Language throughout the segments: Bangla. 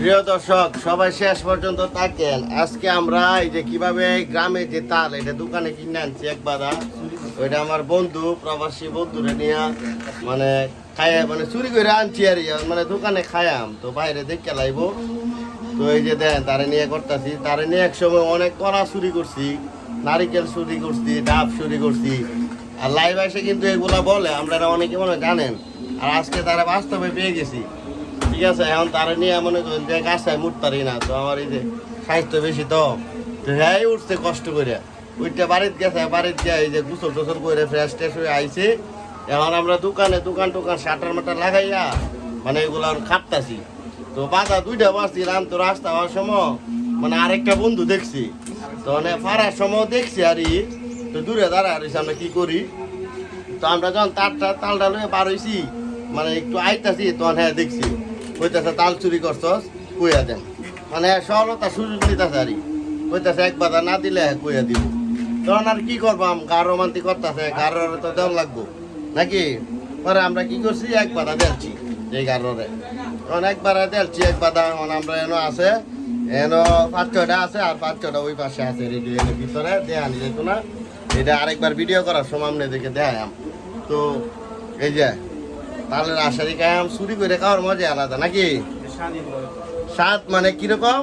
প্রিয় দর্শক, সবাই শেষ পর্যন্ত থাকেন। আজকে আমরা এই যে কীভাবে গ্রামে যে তাল, এটা দোকানে কিনে আনছি একবার ওইটা আমার বন্ধু, প্রবাসী বন্ধুরে নিয়ে মানে খায় মানে চুরি করে আনছি আর মানে দোকানে খায়াম তো বাইরে দেখে লাইব। তো এই যে দেন, তারে নিয়ে করতেছি। তারে নিয়ে এক সময় অনেক কড়া চুরি করছি, নারিকেল চুরি করছি, ডাব চুরি করছি। আর লাইভ এসে কিন্তু এগুলা বলে, আপনারা অনেকে মনে জানেন। আর আজকে তারা বাস্তবে পেয়ে গেছি। ঠিক আছে, এখন তারা নিয়ে মনে করেন যে গাছায় মুটতারি না, তো আমার এই যে স্বাস্থ্য বেশি তো তো হ্যাঁ উঠছে কষ্ট করে। ওইটা বাড়িতে গেছে, বাড়িতে গিয়ে এই যে গুসল টুসল করে ফ্রেশ ট্রেশ হয়ে আইছে। এখন আমরা দোকানে দোকান টোকান শাটার মাটার লাগাইয়া মানে এগুলো খাটতাছি। তো বাজার দুইটা বাজছিলাম, তো রাস্তা হওয়ার সময় মানে আরেকটা বন্ধু দেখছি, তো মানে ফারার সময় দেখছি আর তো দূরে দাঁড়া রয়েছে আমরা কি করি? তো আমরা যখন তারটা তালটা লয়ে বার হইছি মানে একটু আইতাছি, তখন হ্যাঁ দেখছি। কইতাছে, তাল চুরি করছস, কইয়া দেন। মানে সরলতা সুযোগ নিতেছে আর কইতাছে, এক বাধা না দিলে কইয়া দিব। তখন আর কি করবাম গার রোমান্তি করতেছে গারোর তো দেওয়া লাগবো। নাকি? পরে আমরা কি করছি? এক বাধা দেলছি এই গারোরে তখন একবার দেলছি, এক বাধা এখন আমরা এনো আছে, এনো পাঁচ ছয়টা আছে, আর পাঁচ ছয়টা ওই পাশে আছে রেডি এর ভিতরে, দেয়া নি যেত না। এটা আরেকবার ভিডিও করার সময় আপনি দেখে দেখাম তো, এই যে তালের আশারি কায়াম চুরি করে খাওয়ার মজা আলাদা নাকি? স্বাদ মানে কীরকম?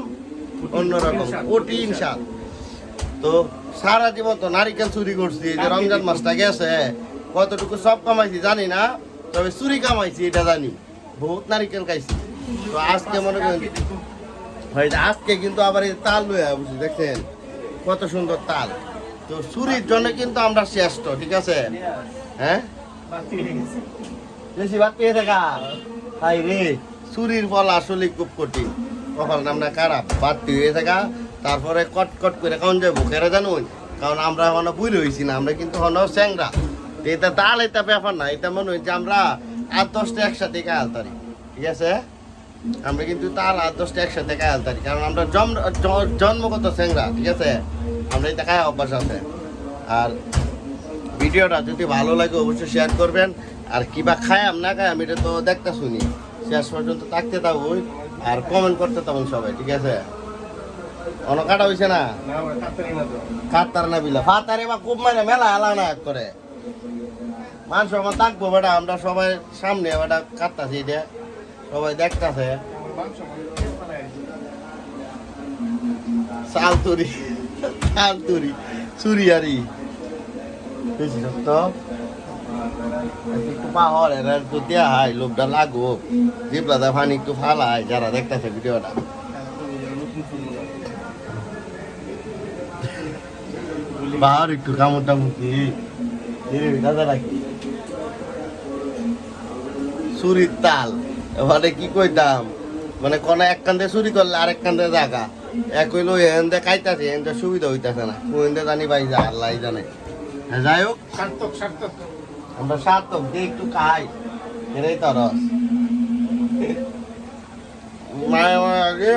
অন্যরকম। কঠিন স্বাদ। তো সারা জীবন তো নারিকেল চুরি করছি যে রমজান মাসটা গেছে, কতটুকু সব কামাইছি জানি না, তবে চুরি কামাইছি, এটা জানি। বহুত নারিকেল খাইছি। তো আজকে মনে করেন আজকে কিন্তু আবার এই তাল লয়ে বুঝছি দেখছেন? কত সুন্দর তাল। তো চুরির জন্য কিন্তু আমরা শ্রেষ্ঠ, ঠিক আছে? হ্যাঁ? বেশি ভাত পেয়ে হাই রে চুরির খুব থাকা, তারপরে কট কট করে কারণ যাব কেন জানুন কারণ আমরা এখনও বুড়ি হয়েছি না, আমরা কিন্তু হনো স্যাংরা এটা তাল, এটা ব্যাপার না, এটা মনে হচ্ছে আমরা আট দশটা একসাথে খায়াল তারি। ঠিক আছে? আমরা কিন্তু তাল আট দশটা একসাথে খায়াল তারি, কারণ আমরা জন্ম জন্মগত স্যাংরা ঠিক আছে? আমরা এটা খায় অভ্যাস আছে। আর ভিডিওটা যদি ভালো লাগে অবশ্যই শেয়ার করবেন। আর কিবা খায়াম না খায়াম এটা তো দেখতে শুনি। শেষ পর্যন্ত থাকতে থাকুন আর কমেন্ট করতে থাকুন সবাই ঠিক আছে? অন কাটা হয়েছে না? কাতার না বিলা। ফাতারে বা খুব মানে মেলা আলা না এক করে। মানুষ আমার থাকব বেটা আমরা সবাই সামনে বেটা কাটতাছি এটা। সবাই দেখতাছে। চাল তুরি চাল তুরি চুরিয়ারি বেশি সত্য একটু পাওয়ার এরা একটু দেয়া হয় লোকটা লাগো জিবলাদা ফানি একটু ফালায় যারা দেখতেছে ভিডিওটা। বাহার একটু কামড় টামড়ি দাদা চুরির তাল। এবারে কি কইতাম? মানে কোন এক কান্দে চুরি করলে আরেক কান্দে জাগা। এক হইল এন দে খাইতাছে এন সুবিধা হইতাছে না। দে জানি ভাই যা আল্লাহ জানে। যাই হোক। সার্থক সার্থক। আমরা সার্থক দিয়ে একটু খাই। এটাই তো রস। আগে।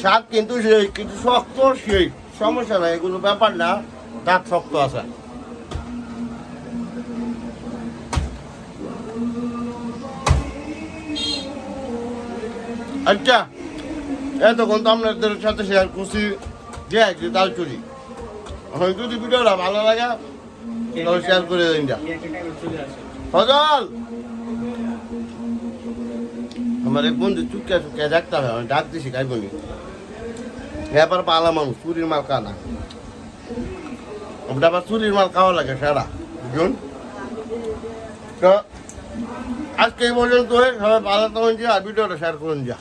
স্বাদ কিন্তু সেই কিন্তু শক্ত সেই। সমস্যা নাই এগুলো ব্যাপার না। দাঁত শক্ত আছে। আচ্ছা এতক্ষণ তো আপনাদের সাথে শেয়ার করছি। যে একটি তাল চুরি এখন যদি ভিডিওটা ভালো লাগে, তাহলে শেয়ার করে দিন ফজল! আমার এক বন্ধু চুকিয়া চুকিয়া দেখতে হবে? আমি ডাক দিছি খাইব নি এবার পালা মানুষ, চুরির মাল কানা আমরা আবার চুরির মাল খাওয়া লাগে, সারা। বুঝুন? তো, আজকে এই পর্যন্ত সবাই তখন যা আর ভিডিওটা শেয়ার করুন যা।